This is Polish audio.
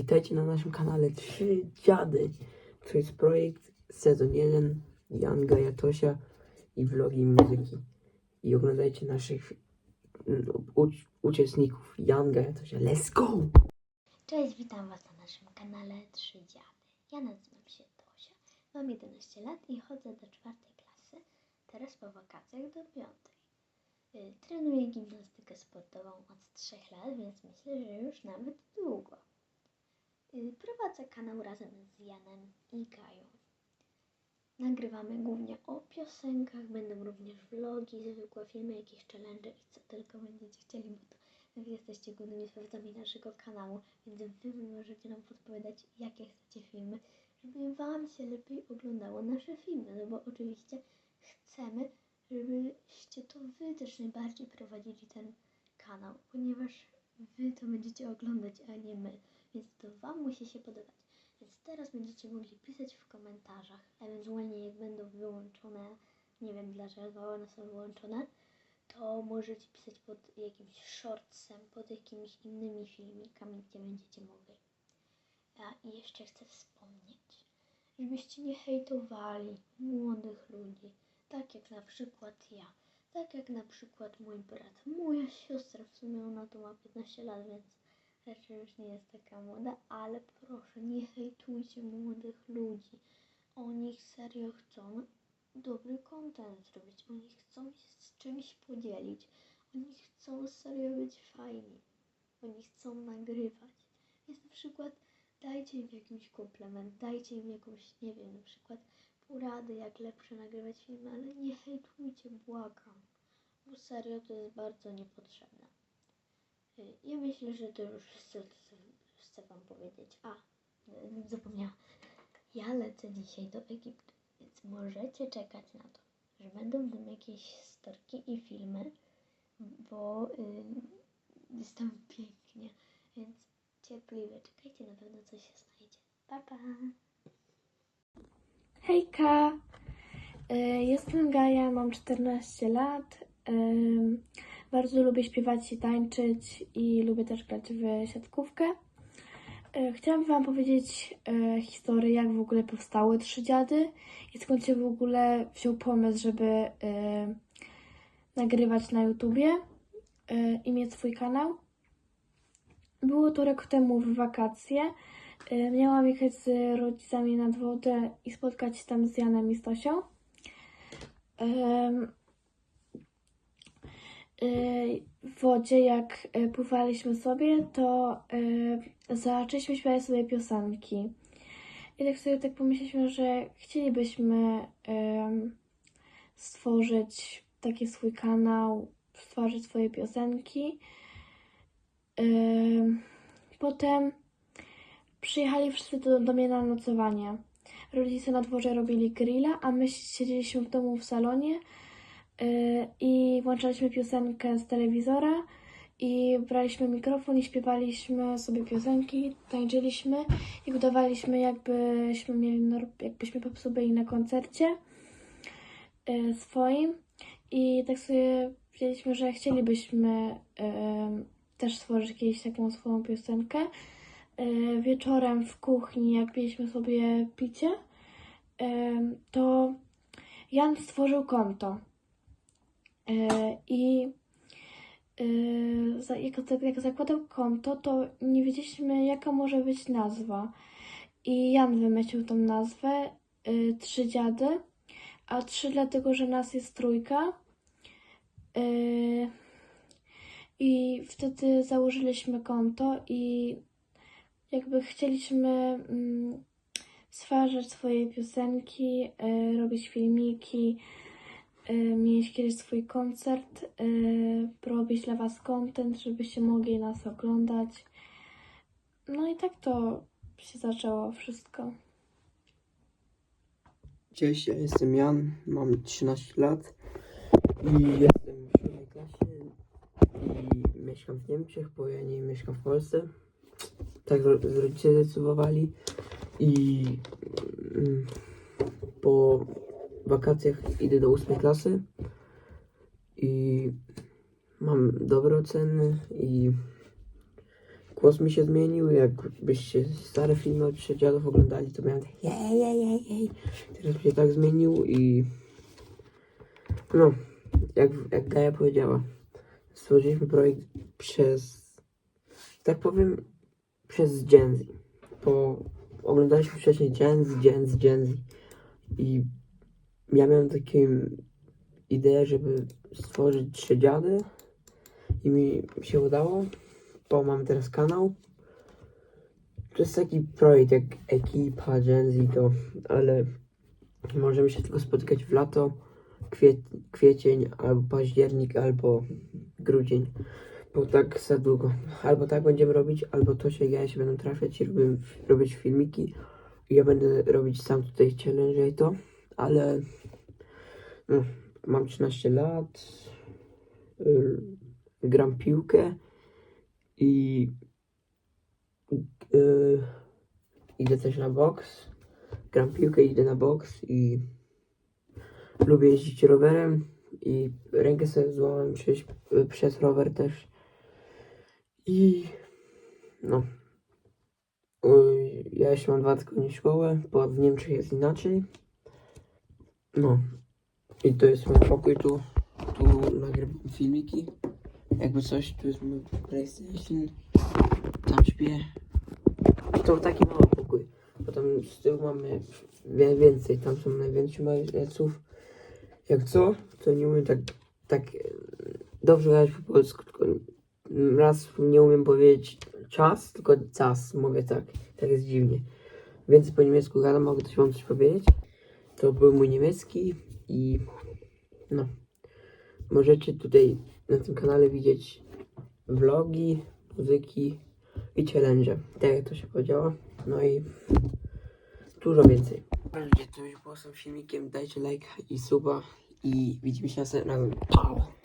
Witajcie na naszym kanale Trzy Dziady. To jest projekt sezon 1 Janga Jatosia i vlogi muzyki. I oglądajcie naszych mm, ucz- uczestników Janga Jatosia. Let's go! Cześć, witam Was na naszym kanale Trzy Dziady. Ja nazywam się Tosia, mam 11 lat i chodzę do czwartej klasy, teraz po wakacjach do piątej. Y, Trenuję gimnastykę sportową od 3 lat, więc myślę, że już nawet długo. Y, Prowadzę kanał razem z Janem i Gają. Nagrywamy głównie o piosenkach, będą również vlogi, zwykłe filmy, jakieś challenge i co tylko będziecie chcieli, bo to Wy jesteście głównymi twórcami naszego kanału, więc Wy możecie nam podpowiadać, jakie chcecie filmy, żeby Wam się lepiej oglądało nasze filmy, no bo oczywiście chcemy, żebyście to Wy też najbardziej prowadzili ten kanał, ponieważ Wy to będziecie oglądać, a nie my, więc to Wam musi się podobać. Więc teraz będziecie mogli pisać w komentarzach, ewentualnie jak będą wyłączone, nie wiem dlaczego one są wyłączone, to możecie pisać pod jakimś shortsem, pod jakimiś innymi filmikami, gdzie będziecie mogli. A i jeszcze chcę wspomnieć, żebyście nie hejtowali młodych ludzi, tak jak na przykład ja, tak jak na przykład mój brat, moja siostra, w sumie ona tu ma 15 lat, więc raczej już nie jest taka młoda, ale proszę, nie hejtujcie młodych ludzi. Oni serio chcą dobry content zrobić. Oni chcą się z czymś podzielić. Oni chcą serio być fajni. Oni chcą nagrywać. Więc na przykład dajcie im jakiś komplement, dajcie im jakąś, nie wiem, na przykład porady, jak lepsze nagrywać filmy, ale nie hejtujcie, błagam. Bo serio to jest bardzo niepotrzebne. Ja myślę, że to już wszystko, chcę Wam powiedzieć. A, y, zapomniałam. Ja lecę dzisiaj do Egiptu, więc możecie czekać na to, że będą tam jakieś storki i filmy, bo y, jest tam pięknie, więc cierpliwie czekajcie, na pewno coś się znajdzie. Pa, pa! Hejka! Y, Jestem Gaja, mam 14 lat. Bardzo lubię śpiewać i tańczyć i lubię też grać w siatkówkę. Y, Chciałam Wam powiedzieć y, historię, jak w ogóle powstały Trzy Dziady i skąd się w ogóle wziął pomysł, żeby y, nagrywać na YouTubie i mieć swój kanał. Było to rok temu w wakacje. Miałam jechać z rodzicami nad wodę i spotkać się tam z Janem i Stosią. Wodzie, jak y, pływaliśmy sobie, to y, zaczęliśmy śpiewać sobie piosenki. I tak sobie tak pomyśleliśmy, że chcielibyśmy stworzyć taki swój kanał, stworzyć swoje piosenki. Potem przyjechali wszyscy do, do mnie na nocowanie. Rodzice na dworze robili grilla, a my siedzieliśmy w domu w salonie i włączaliśmy piosenkę z telewizora i braliśmy mikrofon i śpiewaliśmy sobie piosenki, tańczyliśmy i udawaliśmy jakbyśmy mieli, jakbyśmy po prostu byli na koncercie yy, swoim i tak sobie wzięliśmy, że chcielibyśmy yy, też stworzyć kiedyś taką swoją piosenkę wieczorem w kuchni, jak piliśmy sobie picie, to Jan stworzył konto. E, I e, jak, jak zakładał konto, to nie wiedzieliśmy, jaka może być nazwa. I Jan wymyślił tą nazwę e, Trzy Dziady, a trzy dlatego, że nas jest trójka. I wtedy założyliśmy konto i jakby chcieliśmy mm, stwarzać swoje piosenki, robić filmiki, mieć kiedyś swój koncert, y, robić dla Was content, żebyście mogli nas oglądać. No i tak to się zaczęło wszystko. Cześć, ja jestem Jan, mam 13 lat i jestem w siódmej klasie i mieszkam w Niemczech, bo ja nie mieszkam w Polsce. Tak ro- rodzice zdecydowali i mm, po wakacjach idę do ósmej klasy i mam dobre oceny i głos mi się zmienił, jakbyście stare filmy od trzech dziadów oglądali, to miałem tak jej, jej, jej. Teraz się tak zmienił i no, jak, jak Gaja powiedziała, stworzyliśmy projekt przez, tak powiem, przez Gen. Bo oglądaliśmy wcześniej Gen Z, Gen i ja miałem taką ideę, żeby stworzyć trzy dziady i mi się udało, bo mam teraz kanał. To jest taki projekt jak ekipa Gen Z to, ale możemy się tylko spotykać w lato, kwie, kwiecień, albo październik, albo grudzień. Bo tak za długo. Albo tak będziemy robić, albo to się ja się będą trafiać i robimy, robić filmiki. Ja będę robić sam tutaj challenge i to, ale no, mam 13 lat, y, gram piłkę i y, idę też na boks. Gram piłkę, idę na boks i lubię jeździć rowerem i rękę sobie złamałem przez, przez rower też. I no. Uj, Ja jeszcze mam dwa tygodnie szkoły, bo w Niemczech jest inaczej. No. I to jest mój pokój tu. Tu nagrywam filmiki. Jakby coś, tu jest mój PlayStation. Tam śpię. To taki mały pokój. Potem z tyłu mamy więcej. Tam są najwięcej malców. Jak co, to nie umiem tak, tak dobrze gadać po polsku, tylko raz nie umiem powiedzieć czas, tylko czas, mówię tak, tak jest dziwnie. Więcej po niemiecku gadam, mogę też wam coś powiedzieć. To był mój niemiecki i no, możecie tutaj na tym kanale widzieć vlogi, muzyki i challenge, tak jak to się powiedziało, no i dużo więcej. Ludzie, to już było filmikiem, dajcie like i suba i widzimy się następnym razem.